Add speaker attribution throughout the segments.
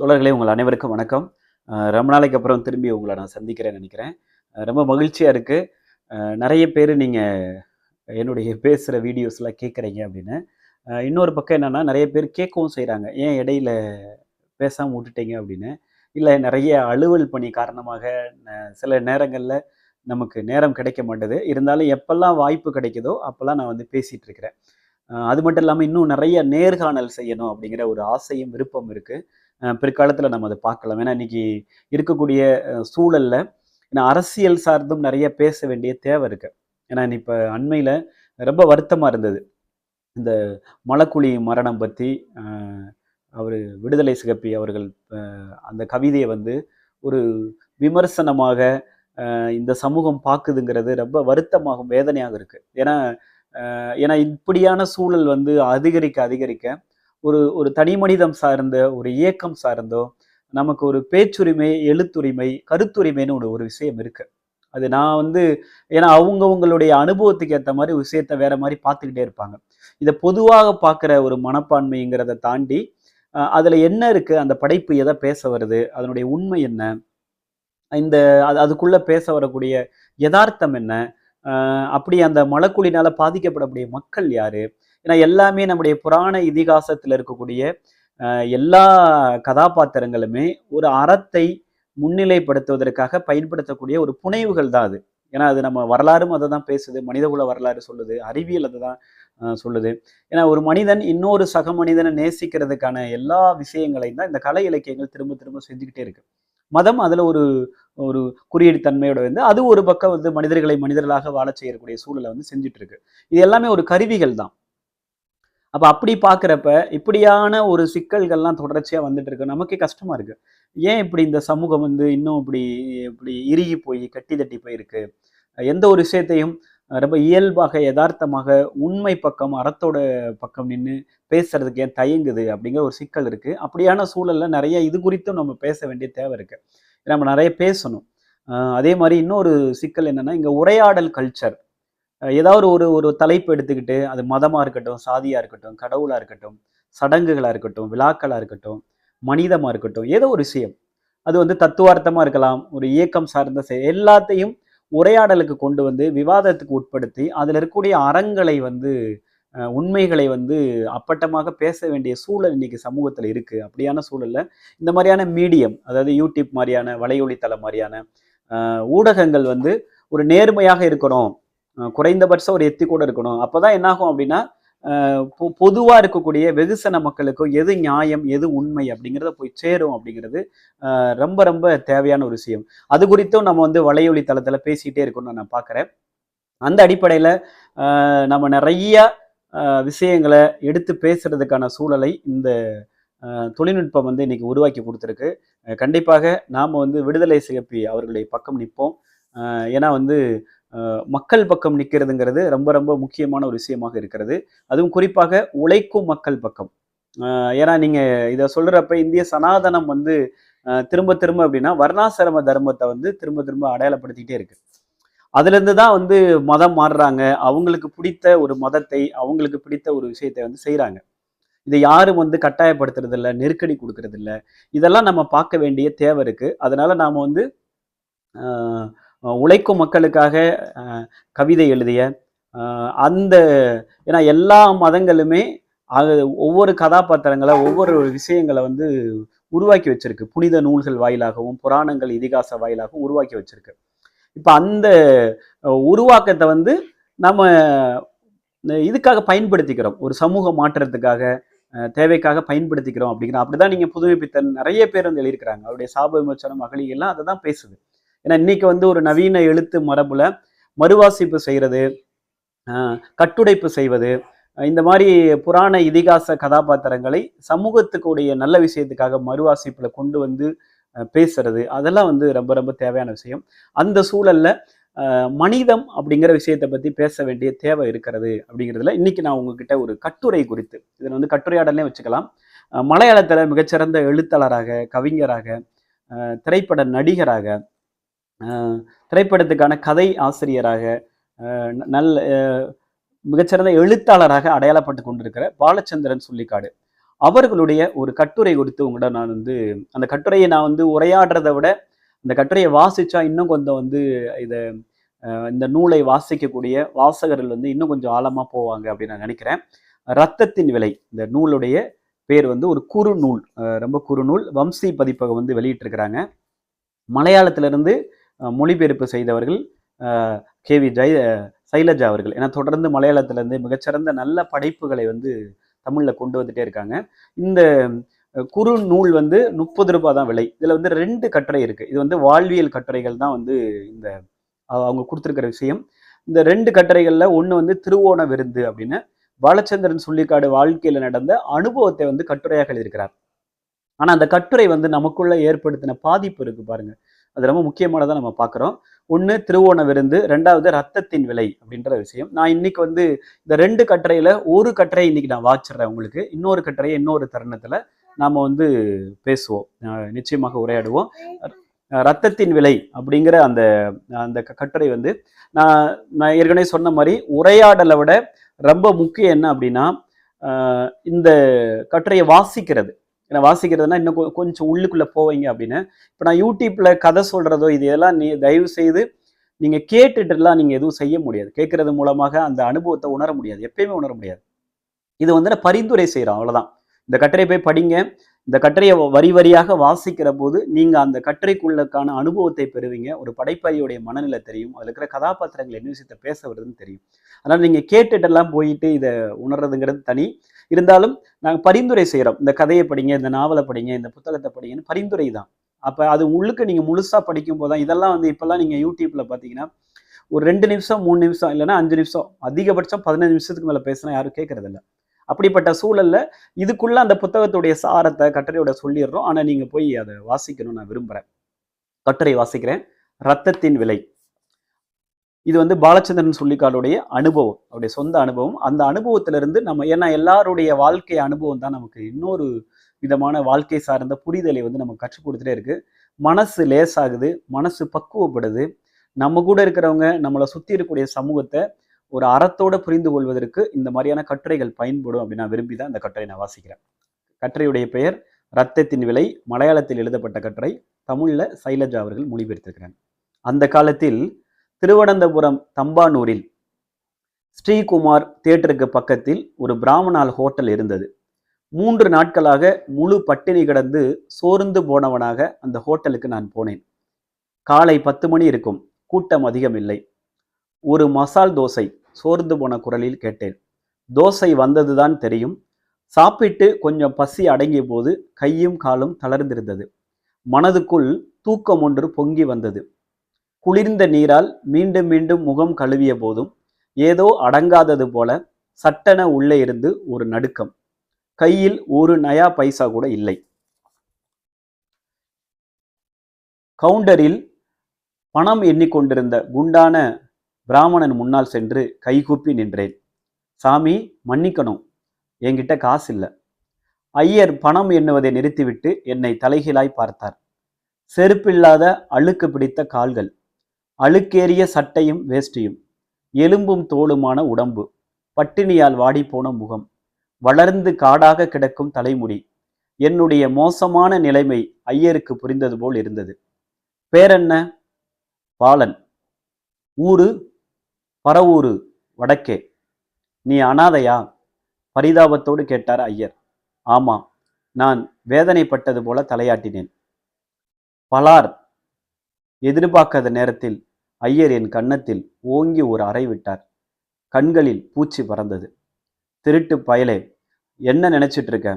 Speaker 1: தோழர்களே உங்கள் அனைவருக்கும் வணக்கம். ரொம்ப நாளைக்கு அப்புறம் திரும்பி உங்களை நான் சந்திக்கிறேன்னு நினைக்கிறேன். ரொம்ப மகிழ்ச்சியாக இருக்குது நிறைய பேர் நீங்கள் என்னுடைய பேசுகிற வீடியோஸ்லாம் கேட்குறீங்க அப்படின்னு. இன்னொரு பக்கம் என்னென்னா நிறைய பேர் கேட்கவும் செய்கிறாங்க ஏன் இடையில பேசாமல் விட்டுட்டீங்க? அப்படின்னு. இல்லை நிறைய அலுவல் பணி காரணமாக சில நேரங்களில் நமக்கு நேரம் கிடைக்க மாட்டேது. இருந்தாலும் எப்பெல்லாம் வாய்ப்பு கிடைக்குதோ அப்போல்லாம் நான் வந்து பேசிகிட்டு இருக்கிறேன். அது மட்டும் இல்லாமல் இன்னும் நிறைய நேர்காணல் செய்யணும் அப்படிங்கிற ஒரு ஆசையும் விருப்பம் இருக்குது பிற்காலத்தில் நம்ம அதை பார்க்கலாம். ஏன்னா இன்னைக்கு இருக்கக்கூடிய சூழலில் ஏன்னா அரசியல் சார்ந்தும் நிறைய பேச வேண்டிய தேவை இருக்கு. ஏன்னா இப்போ அண்மையில் ரொம்ப வருத்தமாக இருந்தது. இந்த மலக்குழி மரணம் பற்றி அவர் விடுதலை சிகப்பி அவர்கள் அந்த கவிதையை வந்து ஒரு விமர்சனமாக இந்த சமூகம் பார்க்குதுங்கிறது ரொம்ப வருத்தமாகும் வேதனையாக இருக்குது ஏன்னா ஏன்னா இப்படியான சூழல் வந்து அதிகரிக்க அதிகரிக்க ஒரு ஒரு தனி மனிதம் சார்ந்த ஒரு இயக்கம் சார்ந்தோ நமக்கு ஒரு பேச்சுரிமை எழுத்துரிமை கருத்துரிமைன்னு ஒரு ஒரு விஷயம் இருக்கு. அது நான் வந்து ஏன்னா அவங்கவுங்களுடைய அனுபவத்துக்கு ஏற்ற மாதிரி விஷயத்த வேற மாதிரி பார்த்துக்கிட்டே இருப்பாங்க. இதை பொதுவாக பார்க்குற ஒரு மனப்பான்மைங்கிறத தாண்டி அதில் என்ன இருக்கு? அந்த படைப்பு எதை பேச வருது? அதனுடைய உண்மை என்ன? இந்த அது அதுக்குள்ளே பேச வரக்கூடிய யதார்த்தம் என்ன? அப்படி அந்த மழக்குழினால் பாதிக்கப்படக்கூடிய மக்கள் யாரு? ஏன்னா எல்லாமே நம்முடைய புராண இதிகாசத்துல இருக்கக்கூடிய எல்லா கதாபாத்திரங்களுமே ஒரு அறத்தை முன்னிலைப்படுத்துவதற்காக பயன்படுத்தக்கூடிய ஒரு புனைவுகள் தான் அது. ஏன்னா அது நம்ம வரலாறும் அதை தான் பேசுது மனிதகுல வரலாறு சொல்லுது அறிவியல் அதை தான் சொல்லுது. ஏன்னா ஒரு மனிதன் இன்னொரு சக மனிதனை நேசிக்கிறதுக்கான எல்லா விஷயங்களையும் தான் இந்த கலை இலக்கியங்கள் திரும்ப திரும்ப செஞ்சுக்கிட்டே இருக்கு. மதம் அதில் ஒரு ஒரு குறியீடு தன்மையோட வந்து அது ஒரு பக்கம் வந்து மனிதர்களை மனிதர்களாக வாழச் செய்யக்கூடிய சூழலை வந்து செஞ்சுட்டு இருக்கு. இது எல்லாமே ஒரு கருவிகள் தான். அப்போ அப்படி பார்க்குறப்ப இப்படியான ஒரு சிக்கல்கள்லாம் தொடர்ச்சியாக வந்துட்டு இருக்கு நமக்கே கஷ்டமாக இருக்கு. ஏன் இப்படி இந்த சமூகம் வந்து இன்னும் இப்படி இப்படி இறுகி போய் கட்டி தட்டி போயிருக்கு? எந்த ஒரு விஷயத்தையும் ரொம்ப இயல்பாக யதார்த்தமாக உண்மை பக்கம் அறத்தோட பக்கம் நின்று பேசுறதுக்கு ஏன் தயங்குது அப்படிங்கிற ஒரு சிக்கல் இருக்கு. அப்படியான சூழல்ல நிறைய இது குறித்தும் நம்ம பேச வேண்டிய தேவை இருக்கு. நம்ம நிறைய பேசணும். அதே மாதிரி இன்னொரு சிக்கல் என்னன்னா இங்க உரையாடல் கல்ச்சர் ஏதாவது ஒரு ஒரு தலைப்பு எடுத்துக்கிட்டு அது மதமாக இருக்கட்டும் சாதியாக இருக்கட்டும் கடவுளாக இருக்கட்டும் சடங்குகளாக இருக்கட்டும் விழாக்களாக இருக்கட்டும் மனிதமாக இருக்கட்டும் ஏதோ ஒரு விஷயம். அது வந்து தத்துவார்த்தமாக இருக்கலாம் ஒரு இயக்கம் சார்ந்த செய- எல்லாத்தையும் உரையாடலுக்கு கொண்டு வந்து விவாதத்துக்கு உட்படுத்தி அதில் இருக்கக்கூடிய அறங்களை வந்து உண்மைகளை வந்து அப்பட்டமாக பேச வேண்டிய சூழல் இன்னைக்கு சமூகத்தில் இருக்கு. அப்படியான சூழல்ல இந்த மாதிரியான மீடியம் அதாவது யூடியூப் மாதிரியான வலையொலித்தளம் மாதிரியான ஊடகங்கள் வந்து ஒரு நேர்மையாக இருக்கணும் குறைந்தபட்சம் ஒரு எத்தி கூட இருக்கணும். அப்போதான் என்னாகும் அப்படின்னா பொதுவாக பொ- இருக்கக்கூடிய வெகுசன மக்களுக்கும் எது நியாயம் எது உண்மை அப்படிங்கிறத போய் சேரும் அப்படிங்கிறது ரொம்ப ரொம்ப தேவையான ஒரு விஷயம். அது குறித்தும் நம்ம வந்து வலையொலி தளத்தில் பேசிக்கிட்டே இருக்கணும்னு நான் பார்க்குறேன் அந்த அடிப்படையில் நம்ம நிறைய விஷயங்களை எடுத்து பேசுறதுக்கான சூழலை இந்த தொழில்நுட்பம் வந்து இன்னைக்கு உருவாக்கி கொடுத்துருக்கு. கண்டிப்பாக நாம் வந்து விடுதலை சிகப்பி அவர்களுடைய பக்கம் நிற்போம் ஏன்னா வந்து மக்கள் பக்கம் நிற்கிறதுங்கிறது ரொம்ப ரொம்ப முக்கியமான ஒரு விஷயமாக இருக்கிறது. அதுவும் குறிப்பாக உழைக்கும் மக்கள் பக்கம். ஏன்னா நீங்கள் இதை சொல்கிறப்ப இந்திய சனாதனம் வந்து திரும்ப திரும்ப அப்படின்னா வர்ணாசிரம தர்மத்தை வந்து திரும்ப திரும்ப அடையாளப்படுத்திக்கிட்டே இருக்கு. அதுலேருந்து தான் வந்து மதம் மாறுறாங்க. அவங்களுக்கு பிடித்த ஒரு மதத்தை அவங்களுக்கு பிடித்த ஒரு விஷயத்தை வந்து செய்கிறாங்க இதை யாரும் வந்து கட்டாயப்படுத்துறது இல்லை நெருக்கடி கொடுக்கறதில்ல. இதெல்லாம் நம்ம பார்க்க வேண்டிய தேவை இருக்குது அதனால நாம் வந்து உழைக்கும் மக்களுக்காக கவிதை எழுதிய அந்த ஏன்னா எல்லா மதங்களுமே அது ஒவ்வொரு கதாபாத்திரங்களை ஒவ்வொரு விஷயங்களை வந்து உருவாக்கி வச்சிருக்கு. புனித நூல்கள் வாயிலாகவும் புராணங்கள் இதிகாச வாயிலாகவும் உருவாக்கி வச்சிருக்கு. இப்போ அந்த உருவாக்கத்தை வந்து நம்ம இதுக்காக பயன்படுத்திக்கிறோம். ஒரு சமூக மாற்றத்துக்காக தேவைக்காக பயன்படுத்திக்கிறோம் அப்படிங்கிற அப்படிதான் நீங்க புதுமைப்பித்தன் நிறைய பேர் வந்து எழுதியிருக்கிறாங்க. அவருடைய சாப விமர்சனம் மகளிர் எல்லாம் அதை தான் பேசுது. ஏன்னா இன்னைக்கு வந்து ஒரு நவீன எழுத்து மரபுல மறுவாசிப்பு செய்யறது கட்டுடைப்பு செய்வது இந்த மாதிரி புராண இதிகாச கதாபாத்திரங்களை சமூகத்துக்கு உடைய நல்ல விஷயத்துக்காக மறுவாசிப்புல கொண்டு வந்து பேசுறது. அதெல்லாம் வந்து ரொம்ப ரொம்ப தேவையான விஷயம். அந்த சூழல்ல மனிதம் அப்படிங்கிற விஷயத்தை பத்தி பேச வேண்டிய தேவை இருக்கிறது அப்படிங்கிறதுல இன்னைக்கு நான் உங்ககிட்ட ஒரு கட்டுரை குறித்து இதில் வந்து கட்டுரையாடலே வச்சுக்கலாம். மலையாளத்தில் மலையாளத்துல மிகச்சிறந்த எழுத்தாளராக கவிஞராக திரைப்பட நடிகராக திரைப்படத்துக்கான கதை ஆசிரியராக ந- நல்ல மிகச்சிறந்த எழுத்தாளராக அடையாளப்பட்டு கொண்டிருக்கிற பாலச்சந்திரன் சொல்லிக்காடு. அவர்களுடைய ஒரு கட்டுரை குறித்து உங்களிடம் நான் வந்து அந்த கட்டுரையை நான் வந்து உரையாடுறதை விட அந்த கட்டுரையை வாசிச்சா இன்னும் கொஞ்சம் வந்து இதை இந்த நூலை வாசிக்கக்கூடிய வாசகர்கள் வந்து இன்னும் கொஞ்சம் ஆழமாக போவாங்க அப்படின்னு நான் நினைக்கிறேன். ரத்தத்தின் விலை இந்த நூலுடைய பேர் வந்து ஒரு குறுநூல் ரொம்ப குறுநூல் வம்சி பதிப்பகம் வந்து வெளியிட்டிருக்கிறாங்க. மலையாளத்திலிருந்து மொழிபெயர்ப்பு செய்தவர்கள் கே வி ஜெய சைலஜா அவர்கள். ஏன்னா தொடர்ந்து மலையாளத்திலேருந்து மிகச்சிறந்த நல்ல படைப்புகளை வந்து தமிழில் கொண்டு வந்துட்டே இருக்காங்க. இந்த குறு நூல் வந்து முப்பது ரூபாய் தான் விலை. இதில் வந்து ரெண்டு கட்டுரை இருக்குது இது வந்து வாழ்வியல் கட்டுரைகள் தான் வந்து இந்த அவங்க கொடுத்துருக்கிற விஷயம். இந்த ரெண்டு கட்டுரைகளில் ஒன்று வந்து திருவோண விருந்து அப்படின்னு பாலச்சந்திரன் சொல்லிக்காடு வாழ்க்கையில் நடந்த அனுபவத்தை வந்து கட்டுரையாக எழுதியிருக்கிறார். ஆனால் அந்த கட்டுரை வந்து நமக்குள்ள ஏற்படுத்தின பாதிப்பு இருக்குது பாருங்கள் அது ரொம்ப முக்கியமானதாக நம்ம பார்க்குறோம் ஒன்று திருவோண விருந்து ரெண்டாவது ரத்தத்தின் விலை அப்படின்ற விஷயம். நான் இன்னைக்கு வந்து இந்த ரெண்டு கட்டுரையில் ஒரு கட்டுரை இன்னைக்கு நான் வாச்சிடுறேன் உங்களுக்கு. இன்னொரு கட்டுரையை இன்னொரு தருணத்தில் நாம் வந்து பேசுவோம். நிச்சயமாக உரையாடுவோம். ரத்தத்தின் விலை அப்படிங்கிற அந்த அந்த க- கட்டுரை வந்து நான் நான் ஏற்கனவே சொன்ன மாதிரி உரையாடலை விட ரொம்ப முக்கியம் என்ன அப்படின்னா இந்த கட்டுரையை வாசிக்கிறது. ஏன்னா வாசிக்கிறதுனா இன்னும் கொ- கொஞ்சம் உள்ளுக்குள்ளே போவீங்க அப்படின்னு. இப்போ நான் யூடியூப்பில் கதை சொல்கிறதோ இது எல்லாம் நீ தயவு செய்து நீங்கள் கேட்டுட்டுலாம் நீங்கள் எதுவும் செய்ய முடியாது. கேட்குறது மூலமாக அந்த அனுபவத்தை உணர முடியாது. எப்பயுமே உணர முடியாது. இது வந்து நான் பரிந்துரை செய்கிறோம் அவ்வளோதான் இந்த கட்டுரையை போய் படிங்க. இந்த கட்டுரையை வரி வரியாக வாசிக்கிற போது நீங்கள் அந்த கட்டுரைக்குள்ளக்கான அனுபவத்தை பெறுவீங்க. ஒரு படைப்பாளியுடைய மனநிலை தெரியும். அதில் இருக்கிற கதாபாத்திரங்கள் என்ன விஷயத்தை பேச வருதுன்னு தெரியும். அதனால் நீங்கள் கேட்டுட்டெல்லாம் போயிட்டு இதை உணர்றதுங்கிறது தனி. இருந்தாலும் நாங்கள் பரிந்துரை செய்கிறோம் இந்த கதையை படிங்க இந்த நாவலை படிங்க இந்த புத்தகத்தை படிங்கன்னு பரிந்துரை தான். அப்போ அது உள்ளுக்கு நீங்கள் முழுசாக படிக்கும் போது தான் இதெல்லாம் வந்து இப்போல்லாம் நீங்கள் யூடியூப்பில் பார்த்தீங்கன்னா ஒரு ரெண்டு நிமிஷம் மூணு நிமிஷம் இல்லைன்னா அஞ்சு நிமிஷம் அதிகபட்சம் பதினஞ்சு நிமிஷத்துக்கு மேலே பேசினா யாரும் கேட்கறதில்ல அப்படிப்பட்ட சூழல்ல இதுக்குள்ள அந்த புத்தகத்துடைய சாரத்தை கட்டுரையோட சொல்லிடுறோம். ஆனால் நீங்கள் போய் அதை வாசிக்கணும்னு நான் விரும்புகிறேன் கட்டுரை வாசிக்கிறேன். ரத்தத்தின் விலை. இது வந்து பாலச்சந்திரன் சொல்லிக்காருடைய அனுபவம் அவருடைய சொந்த அனுபவம். அந்த அனுபவத்திலிருந்து நம்ம ஏன்னா எல்லாருடைய வாழ்க்கை அனுபவம் தான் நமக்கு இன்னொரு விதமான வாழ்க்கை சார்ந்த புரிதலை வந்து நமக்கு கற்றுக் கொடுத்துட்டே இருக்கு. மனசு லேசாகுது மனசு பக்குவப்படுது. நம்ம கூட இருக்கிறவங்க நம்மளை சுற்றி இருக்கக்கூடிய சமூகத்தை ஒரு அறத்தோட புரிந்து கொள்வதற்கு இந்த மாதிரியான கட்டுரைகள் பயன்படும் அப்படின்னு நான் விரும்பி தான் இந்த கட்டுரை நான் வாசிக்கிறேன். கட்டுரையுடைய பெயர் ரத்தத்தின் விலை மலையாளத்தில் எழுதப்பட்ட கட்டுரை தமிழில் சைலஜா அவர்கள் மொழிபெயர்த்திருக்கிறாங்க அந்த காலத்தில் திருவனந்தபுரம் தம்பானூரில் ஸ்ரீகுமார் தியேட்டருக்கு பக்கத்தில் ஒரு பிராமணால் ஹோட்டல் இருந்தது. மூன்று நாட்களாக முழு பட்டினி கிடந்து சோர்ந்து போனவனாக அந்த ஹோட்டலுக்கு நான் போனேன். காலை பத்து மணி இருக்கும் கூட்டம் அதிகம் இல்லை ஒரு மசால் தோசை சோர்ந்து போன குரலில் கேட்டேன். தோசை வந்ததுதான் தெரியும். சாப்பிட்டு கொஞ்சம் பசி அடங்கிய போது கையும் காலும் தளர்ந்திருந்தது. மனதுக்குள் தூக்கம் ஒன்று பொங்கி வந்தது. குளிர்ந்த நீரால் மீண்டும் மீண்டும் முகம் கழுவிய போதும் ஏதோ அடங்காதது போல சட்டென உள்ளே இருந்து ஒரு நடுக்கம். கையில் ஒரு நயா பைசா கூட இல்லை. கவுண்டரில் பணம் எண்ணிக்கொண்டிருந்த குண்டான பிராமணன் முன்னால் சென்று கைகூப்பி நின்றேன். சாமி மன்னிக்கணும். என்கிட்ட காசு இல்லை ஐயர் பணம் எண்ணுவதை நிறுத்திவிட்டு என்னை தலைகீழாய் பார்த்தார். செருப்பில்லாத அழுக்கு பிடித்த கால்கள். அழுக்கேறிய சட்டையும் வேஷ்டியும் எலும்பும் தோளுமான உடம்பு பட்டினியால் வாடிப்போன முகம் வளர்ந்து காடாக கிடக்கும் தலைமுடி என்னுடைய மோசமான நிலைமை ஐயருக்கு புரிந்தது போல் இருந்தது. பேரென்ன? பாலன். ஊரு? பரவூரு வடக்கே. நீ அனாதையா? பரிதாபத்தோடு கேட்டார் ஐயர். ஆமாம் நான் வேதனைப்பட்டது போல தலையாட்டினேன். பலார். எதிர்பார்க்காத நேரத்தில் ஐயர் என் கன்னத்தில் ஓங்கி ஒரு அறை விட்டார். கண்களில் பூச்சி பறந்தது. திருட்டு பயலே என்ன நினைச்சிட்டு இருக்க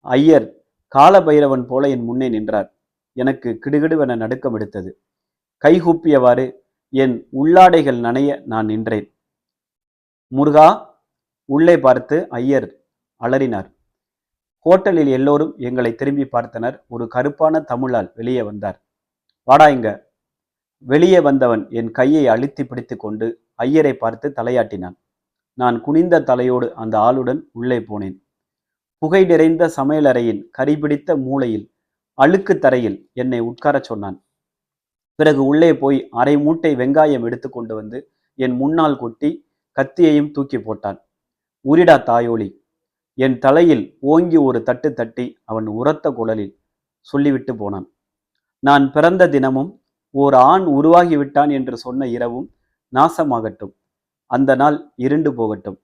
Speaker 1: ஐயர் காலபைரவன் போல என் முன்னே நின்றார். எனக்கு கிடுகிடுவென நடுக்கம் எடுத்தது. கைகூப்பியவாறு என் உள்ளாடைகள் நனைய நான் நின்றேன். முருகா உள்ளே பார்த்து ஐயர் அலறினார். ஹோட்டலில் எல்லோரும் எங்களை திரும்பி பார்த்தனர். ஒரு கருப்பான தமிழால் வெளியே வந்தார். வாடா இங்க. வெளியே வந்தவன் என் கையை அழுத்தி பிடித்து கொண்டு ஐயரை பார்த்து தலையாட்டினான். நான் குனிந்த தலையோடு அந்த ஆளுடன் உள்ளே போனேன். புகை நிறைந்த சமையலறையின் கரிபிடித்த மூலையில் அழுக்கு தரையில் என்னை உட்காரச் சொன்னான். பிறகு உள்ளே போய் அரை மூட்டை வெங்காயம் எடுத்து கொண்டு வந்து என் முன்னால் கொட்டி கத்தியையும் தூக்கி போட்டான். உரிடா தாயோலி. என் தலையில் ஓங்கி ஒரு தட்டு தட்டி அவன் உரத்த குழலில் சொல்லிவிட்டு போனான். நான் பிறந்த தினமும் ஓர் ஆண் உருவாகிவிட்டான் என்று சொன்ன இரவும் நாசமாகட்டும். அந்த நாள் இருண்டு போகட்டும்.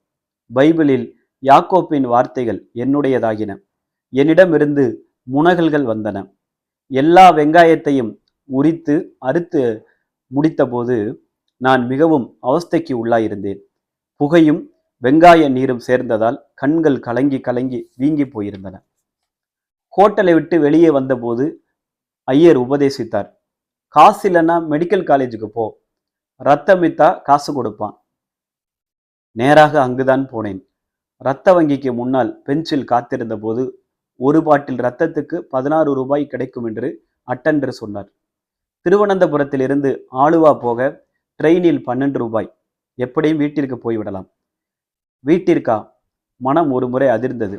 Speaker 1: பைபிளில் யாக்கோப்பின் வார்த்தைகள் என்னுடையதாகின. என்னிடமிருந்து முனகல்கள் வந்தன. எல்லா வெங்காயத்தையும் உரித்து அறுத்து முடித்தபோது நான் மிகவும் அவஸ்தைக்கு உள்ளாயிருந்தேன். புகையும் வெங்காய நீரும் சேர்ந்ததால் கண்கள் கலங்கி கலங்கி வீங்கி போயிருந்தன. ஹோட்டலை விட்டு வெளியே வந்தபோது ஐயர் உபதேசித்தார். காசு இல்லைன்னா மெடிக்கல் காலேஜுக்கு போ. ரத்தமித்தா காசு கொடுப்பான். நேராக அங்குதான் போனேன். ரத்த வங்கிக்கு முன்னால் பெஞ்சில் காத்திருந்த போது ஒரு பாட்டில் ரத்தத்துக்கு பதினாறு ரூபாய் கிடைக்கும் என்று அட்டெண்டர் சொன்னார். திருவனந்தபுரத்திலிருந்து ஆளுவா போக ட்ரெயினில் பன்னெண்டு ரூபாய். எப்படியும் வீட்டிற்கு போய்விடலாம். வீட்டிற்கா? மனம் ஒரு முறை அதிர்ந்தது.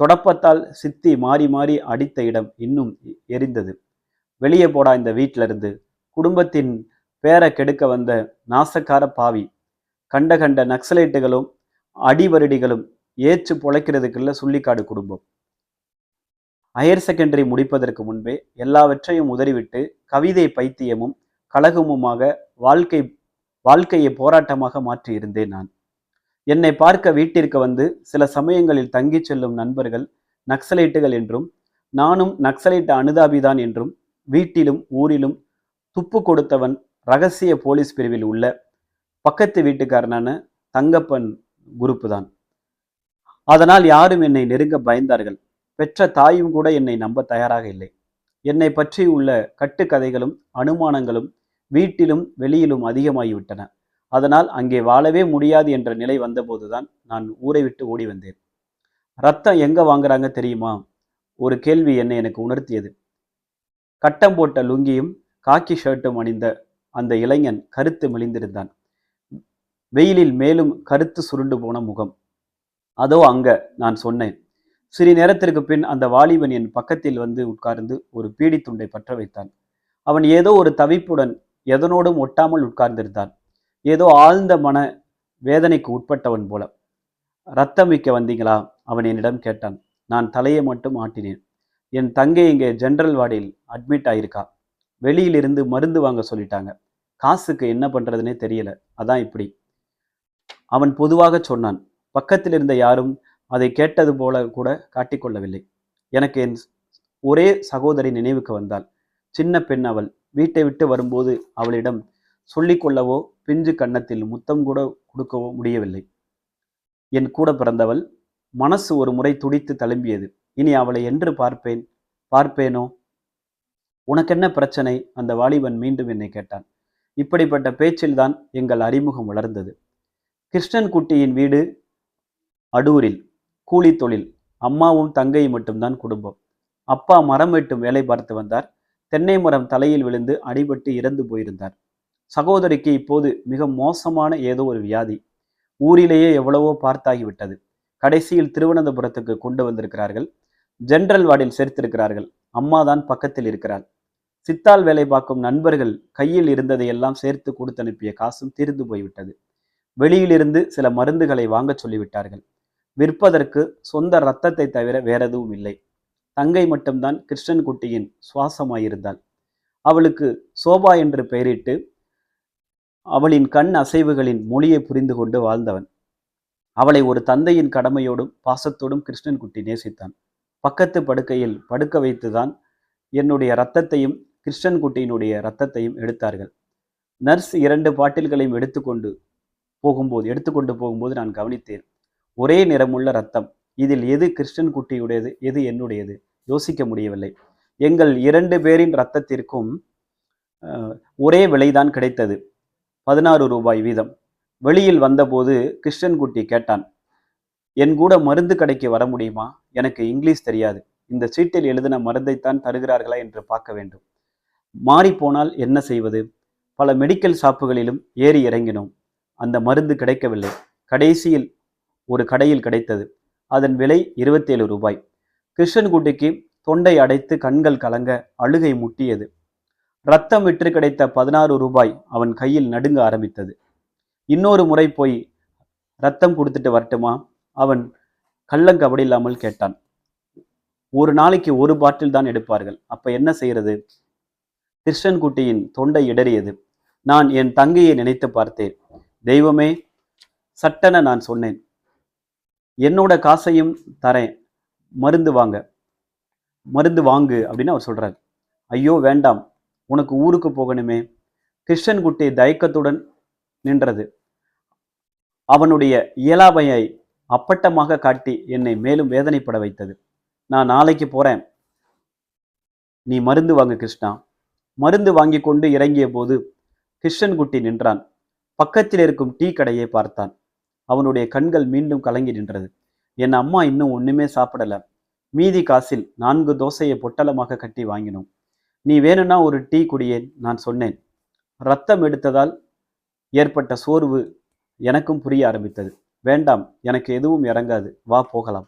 Speaker 1: தொடப்பத்தால் சித்தி மாறி மாறி அடித்த இடம் இன்னும் எரிந்தது. வெளியே போடா இந்த வீட்டில இருந்து குடும்பத்தின் பேரை கெடுக்க வந்த நாசக்கார பாவி. கண்ட கண்ட நக்சலைட்டுகளும் அடிவருடிகளும் ஏச்சு பொழைக்கிறதுக்குள்ள சுள்ளிக்காடு குடும்பம். ஹையர் செகண்டரி முடிப்பதற்கு முன்பே எல்லாவற்றையும் உதறிவிட்டு கவிதை பைத்தியமும் கழகமுமாக வாழ்க்கை வாழ்க்கையை போராட்டமாக மாற்றி இருந்தேன் நான். என்னை பார்க்க வீட்டிற்கு வந்து சில சமயங்களில் தங்கிச் செல்லும் நண்பர்கள் நக்சலைட்டுகள் என்றும் நானும் நக்சலைட் அனுதாபிதான் என்றும் வீட்டிலும் ஊரிலும் துப்பு கொடுத்தவன் ரகசிய போலீஸ் பிரிவில் உள்ள பக்கத்து வீட்டுக்காரனான தங்கப்பன் குரூப்பு தான். அதனால் யாரும் என்னை நெருங்க பயந்தார்கள். பெற்ற தாயும் கூட என்னை நம்ப தயாராக இல்லை. என்னை பற்றி உள்ள கட்டுக்கதைகளும் அனுமானங்களும் வீட்டிலும் வெளியிலும் அதிகமாகிவிட்டன. அதனால் அங்கே வாழவே முடியாது என்ற நிலை வந்தபோதுதான் நான் ஊரை விட்டு ஓடி வந்தேன். ரத்தம் எங்க வாங்குறாங்க தெரியுமா? ஒரு கேள்வி என்னை எனக்கு உணர்த்தியது. கட்டம் போட்ட லுங்கியும் காக்கி ஷர்ட்டும் அணிந்த அந்த இளைஞன் கருத்து மெலிந்திருந்தான். வெயிலில் மேலும் கருத்து சுருண்டு போன முகம். அதோ அங்க நான் சொன்னேன். சிறி நேரத்திற்கு பின் அந்த வாலிபன் என் பக்கத்தில் வந்து உட்கார்ந்து ஒரு பீடி துண்டை பற்ற வைத்தான். அவன் ஏதோ ஒரு தவிப்புடன் எதனோடும் ஒட்டாமல் உட்கார்ந்திருந்தான். ஏதோ ஆழ்ந்த மன வேதனைக்கு உட்பட்டவன் போல. ரத்தம் விற்க வந்தீங்களா? அவன் என்னிடம் கேட்டான். நான் தலையை மட்டும் ஆட்டினேன். என் தங்கை இங்கே ஜென்ரல் வார்டில் அட்மிட் ஆயிருக்கா? வெளியிலிருந்து மருந்து வாங்க சொல்லிட்டாங்க. காசுக்கு என்ன பண்ணுறதுனே தெரியல. அதான் இப்படி. அவன் பொதுவாக சொன்னான் பக்கத்தில் இருந்த யாரும் அதை கேட்டது போல கூட காட்டிக்கொள்ளவில்லை எனக்கு என் ஒரே சகோதரி நினைவுக்கு வந்தாள். சின்ன பெண் அவள். வீட்டை விட்டு வரும்போது அவளிடம் சொல்லிக்கொள்ளவோ பிஞ்சு கன்னத்தில் முத்தம் கூட கொடுக்கவோ முடியவில்லை. என் கூட பிறந்தவள் மனசு ஒரு முறை துடித்து தழும்பியது. இனி அவளை என்று பார்ப்பேன் பார்ப்பேனோ? உனக்கென்ன பிரச்சனை? அந்த வாலிபன் மீண்டும் என்னை கேட்டான். இப்படிப்பட்ட பேச்சில்தான் எங்கள் அறிமுகம் வளர்ந்தது. கிருஷ்ணன் குட்டியின் வீடு அடூரில் கூலி தொழில் அம்மாவும் தங்கையும் மட்டும்தான் குடும்பம். அப்பா மரம் வெட்டும் வேலை பார்த்து வந்தார். தென்னை மரம் தலையில் விழுந்து அடிபட்டு இறந்து போயிருந்தார். சகோதரிக்கு இப்போது மிக மோசமான ஏதோ ஒரு வியாதி. ஊரிலேயே எவ்வளவோ பார்த்தாகிவிட்டது. கடைசியில் திருவனந்தபுரத்துக்கு கொண்டு வந்திருக்கிறார்கள். ஜென்ரல் வார்டில் சேர்த்திருக்கிறார்கள். அம்மா தான் பக்கத்தில் இருக்கிறாள். சித்தால் வேலை பார்க்கும் நண்பர்கள் கையில் இருந்ததையெல்லாம் சேர்த்து கொடுத்து அனுப்பிய காசும் தீர்ந்து போய்விட்டது. வெளியிலிருந்து சில மருந்துகளை வாங்கச் சொல்லிவிட்டார்கள். விற்பதற்கு சொந்த ரத்தத்தை தவிர வேற எதுவும் இல்லை. தங்கை மட்டும்தான் கிருஷ்ணன் குட்டியின் சுவாசமாயிருந்தாள். அவளுக்கு சோபா என்று பெயரிட்டு அவளின் கண் அசைவுகளின் மொழியை புரிந்து கொண்டு வாழ்ந்தவன். அவளை ஒரு தந்தையின் கடமையோடும் பாசத்தோடும் கிருஷ்ணன் குட்டி நேசித்தான். பக்கத்து படுக்கையில் படுக்க வைத்துதான் என்னுடைய ரத்தத்தையும் கிருஷ்ணன் குட்டியினுடைய எடுத்தார்கள். நர்ஸ் இரண்டு பாட்டில்களையும் எடுத்துக்கொண்டு போகும்போது எடுத்துக்கொண்டு போகும்போது நான் கவனித்தேன். ஒரே நிறமுள்ள ரத்தம். இதில் எது கிருஷ்ணன் குட்டியுடையது எது என்னுடையது? யோசிக்க முடியவில்லை. எங்கள் இரண்டு பேரின் ரத்தத்திற்கும் ஒரே விலைதான் கிடைத்தது. பதினாறு ரூபாய் வீதம். வெளியில் வந்தபோது கிருஷ்ணன் குட்டி கேட்டான் என் கூட மருந்து கடைக்கு வர முடியுமா? எனக்கு இங்கிலீஷ் தெரியாது. இந்த சீட்டில் எழுதின மருந்தைத்தான் தருகிறார்களா என்று பார்க்க வேண்டும். மாறிப்போனால் என்ன செய்வது? பல மெடிக்கல் ஷாப்புகளிலும் ஏறி இறங்கினோம். அந்த மருந்து கிடைக்கவில்லை. கடைசியில் ஒரு கடையில் கிடைத்தது. அதன் விலை இருபத்தேழு ரூபாய். கிருஷ்ணன்குட்டிக்கு தொண்டை அடைத்து கண்கள் கலங்க அழுகை முட்டியது. ரத்தம் விற்று கிடைத்த பதினாறு ரூபாய் அவன் கையில் நடுங்க ஆரம்பித்தது. இன்னொரு முறை போய் ரத்தம் கொடுத்துட்டு வரட்டுமா? அவன் கள்ளங்கபடி இல்லாமல் கேட்டான். ஒரு நாளைக்கு ஒரு பாட்டில் தான் எடுப்பார்கள். அப்ப என்ன செய்யறது? கிருஷ்ணன்குட்டியின் தொண்டை இடறியது. நான் என் தங்கையை நினைத்து பார்த்தேன். தெய்வமே சட்டென நான் சொன்னேன். என்னோட காசையும் தரேன். மருந்து வாங்க. மருந்து வாங்கு அப்படின்னு அவர் சொல்றாரு. ஐயோ வேண்டாம். உனக்கு ஊருக்கு போகணுமே. கிருஷ்ணன்குட்டி தயக்கத்துடன் நின்றது. அவனுடைய இயலாமையை அப்பட்டமாக காட்டி என்னை மேலும் வேதனைப்பட வைத்தது. நான் நாளைக்கு போறேன். நீ மருந்து வாங்கு கிருஷ்ணா. மருந்து வாங்கி கொண்டு இறங்கிய போது கிருஷ்ணன்குட்டி நின்றான். பக்கத்தில் இருக்கும் டீ கடையை பார்த்தான். அவனுடைய கண்கள் மீண்டும் கலங்கி நின்றது. என் அம்மா இன்னும் ஒண்ணுமே சாப்பிடல. மீதி காசில் நான்கு தோசையை பொட்டலமாக கட்டி வாங்கினோம். நீ வேணும்னா ஒரு டீ குடியேன் நான் சொன்னேன். ரத்தம் எடுத்ததால் ஏற்பட்ட சோர்வு எனக்கும் புரிய ஆரம்பித்தது. வேண்டாம் எனக்கு எதுவும் இறங்காது. வா போகலாம்.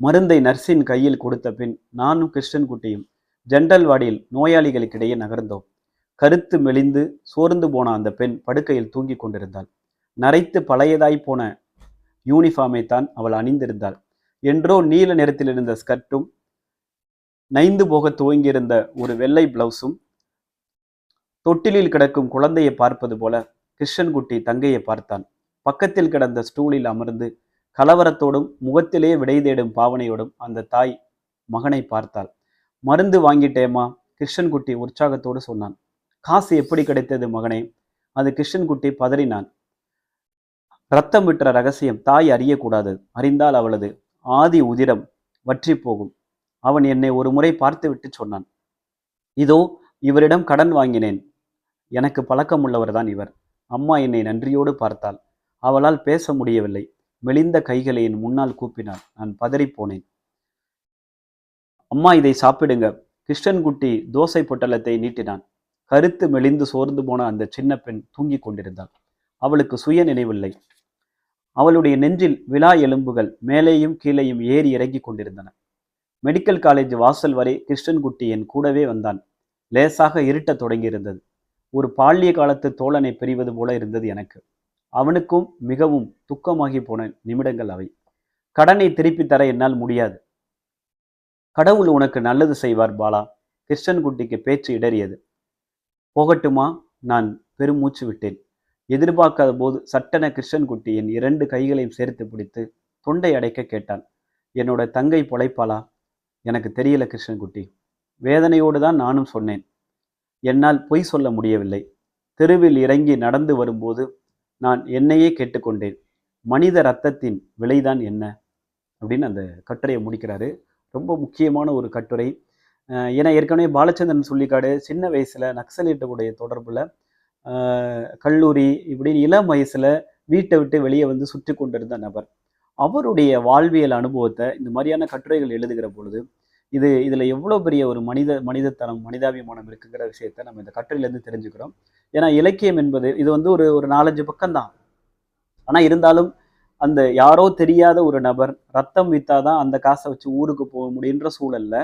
Speaker 1: மருந்தை நர்ஸின் கையில் கொடுத்த பின் நானும் கிருஷ்ணன்குட்டியும் ஜென்ரல் வார்டில் நோயாளிகளுக்கிடையே நகர்ந்தோம். கருத்து மெலிந்து சோர்ந்து போன அந்த பெண் படுக்கையில் தூங்கிக் கொண்டிருந்தாள். நரைத்து பழையதாய் போன யூனிஃபார்மை தான் அவள் அணிந்திருந்தாள். என்றோ நீல நிறத்தில் இருந்த ஸ்கர்ட்டும் நைந்து போக துவங்கியிருந்த ஒரு வெள்ளை பிளவுஸும் தொட்டிலில் கிடக்கும் குழந்தையை பார்ப்பது போல கிருஷ்ணன்குட்டி தங்கையை பார்த்தான். பக்கத்தில் கிடந்த ஸ்டூலில் அமர்ந்து கலவரத்தோடும் முகத்திலே விடை தேடும் பாவனையோடும் அந்த தாய் மகனை பார்த்தாள். மருந்து வாங்கிட்டேம்மா கிருஷ்ணன்குட்டி உற்சாகத்தோடு சொன்னான். காசு எப்படி கிடைத்தது மகனே? அது கிருஷ்ணன்குட்டி பதறினான். ரத்தம் விட்டுற ரகசியம் தாய் அறியக்கூடாது. அறிந்தால் அவளது ஆதி உதிரம் வற்றி போகும் அவன் என்னை ஒரு முறை பார்த்துவிட்டு சொன்னான். இதோ இவரிடம் கடன் வாங்கினேன். எனக்கு பழக்கமுள்ளவர்தான் இவர். அம்மா என்னை நன்றியோடு பார்த்தாள். அவளால் பேச முடியவில்லை. மெலிந்த கைகளை என் முன்னால் கூப்பினாள். நான் பதறிப் போனேன் அம்மா இதை சாப்பிடுங்க. கிருஷ்ணன்குட்டி தோசை பொட்டலத்தை நீட்டினான். கருத்து மெலிந்து சோர்ந்து போன அந்த சின்ன பெண் தூங்கிக் கொண்டிருந்தாள். அவளுக்கு சுய நினைவில்லை. அவளுடைய நெஞ்சில் விழா எலும்புகள் மேலேயும் கீழேயும் ஏறி இறங்கிக் கொண்டிருந்தன. மெடிக்கல் காலேஜ் வாசல் வரை கிருஷ்ணன்குட்டி என் கூடவே வந்தான். லேசாக இருட்டத் தொடங்கியிருந்தது. ஒரு பால்ய காலத்து தோழனை பிரிவது போல இருந்தது எனக்கு. அவனுக்கும் மிகவும் துக்கமாகி போன நிமிடங்கள் அவை. கடனை திருப்பித் தர என்னால் முடியாது. கடவுள் உனக்கு நல்லது செய்வார் பாலா. கிருஷ்ணன்குட்டிக்கு பேச்சு இடறியது. போகட்டுமா? நான் பெருமூச்சு விட்டேன். எதிர்பார்க்காத போது சட்டென கிருஷ்ணன்குட்டி என் இரண்டு கைகளையும் சேர்த்து பிடித்து தொண்டை அடைக்க கேட்டான். என்னோட தங்கை பொழைப்பாளா? எனக்கு தெரியல கிருஷ்ணன்குட்டி. வேதனையோடு தான் நானும் சொன்னேன். என்னால் பொய் சொல்ல முடியவில்லை. தெருவில் இறங்கி நடந்து வரும்போது நான் என்னையே கேட்டுக்கொண்டேன். மனித ரத்தத்தின் விலைதான் என்ன? அப்படின்னு அந்த கட்டுரையை முடிக்கிறாரு. ரொம்ப முக்கியமான ஒரு கட்டுரை. ஏன்னா ஏற்கனவே பாலச்சந்திரன் சொல்லிக்காடு சின்ன வயசுல நக்சலிட்டுடைய தொடர்புல கல்லூரி இப்படின்னு இளம் வயசுல வீட்டை விட்டு வெளியே வந்து சுற்றி கொண்டிருந்த நபர். அவருடைய வாழ்வியல் அனுபவத்தை இந்த மாதிரியான கட்டுரைகள் எழுதுகிற பொழுது இது இதில் எவ்வளோ பெரிய ஒரு மனித மனிதத்தனம் மனிதாபிமானம் இருக்குங்கிற விஷயத்த நம்ம இந்த கட்டுரையிலேருந்து தெரிஞ்சுக்கிறோம். ஏன்னா இலக்கியம் என்பது இது வந்து ஒரு ஒரு நாலஞ்சு பக்கம்தான். ஆனால் இருந்தாலும் அந்த யாரோ தெரியாத ஒரு நபர் ரத்தம் வித்தாதான் அந்த காசை வச்சு ஊருக்கு போக முடியுன்ற சூழல்ல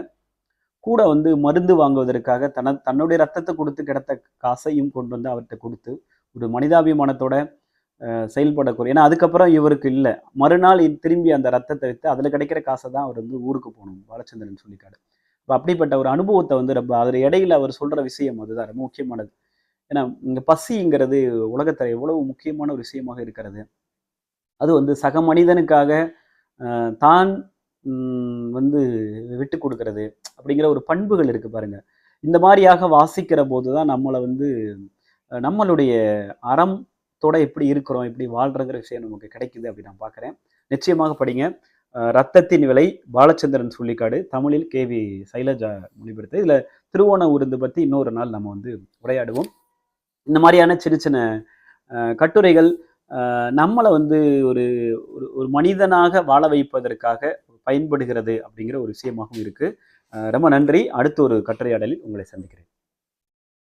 Speaker 1: கூட வந்து மருந்து வாங்குவதற்காக தன தன்னுடைய ரத்தத்தை கொடுத்து கிடத்த காசையும் கொண்டு வந்து அவர்கிட்ட கொடுத்து ஒரு மனிதாபிமானத்தோட செயல்படக்கூடிய ஏன்னா அதுக்கப்புறம் இவருக்கு இல்லை. மறுநாள் திரும்பி அந்த ரத்தத்தை வித்து அதில் கிடைக்கிற காசை தான் அவர் வந்து ஊருக்கு போகணும் பாலச்சந்திரன் சொல்லிக்காடு இப்போ அப்படிப்பட்ட ஒரு அனுபவத்தை வந்து ரொம்ப அதில் இடையில அவர் சொல்கிற விஷயம் அதுதான் ரொம்ப முக்கியமானது. ஏன்னா இங்கே பசிங்கிறது உலகத்தில் எவ்வளவு முக்கியமான ஒரு விஷயமாக இருக்கிறது. அது வந்து சக மனிதனுக்காக தான் வந்து விட்டு கொடுக்கறது அப்படிங்கிற ஒரு பண்புகள் இருக்குது பாருங்க. இந்த மாதிரியாக வாசிக்கிற போது தான் நம்மளை வந்து நம்மளுடைய அறம் ரத்தத்தோட எப்படி இருக்கிறோம் எப்படி வாழ்றங்கிற விஷயம் நமக்கு கிடைக்குது அப்படி நான் பார்க்குறேன். நிச்சயமாக படிங்க. ரத்தத்தின் விலை பாலச்சந்திரன் சொல்லிக்காடு. தமிழில் கே வி சைலஜா மொழிபெயர்த்து இதில் திருவோண உருந்து பற்றி இன்னொரு நாள் நம்ம வந்து உரையாடுவோம். இந்த மாதிரியான சின்ன சின்ன கட்டுரைகள் நம்மளை வந்து ஒரு ஒரு ஒரு மனிதனாக வாழ வைப்பதற்காக பயன்படுகிறது அப்படிங்கிற ஒரு விஷயமாகவும் இருக்குது ரொம்ப நன்றி. அடுத்த ஒரு கட்டுரையாடலில் உங்களை சந்திக்கிறேன்.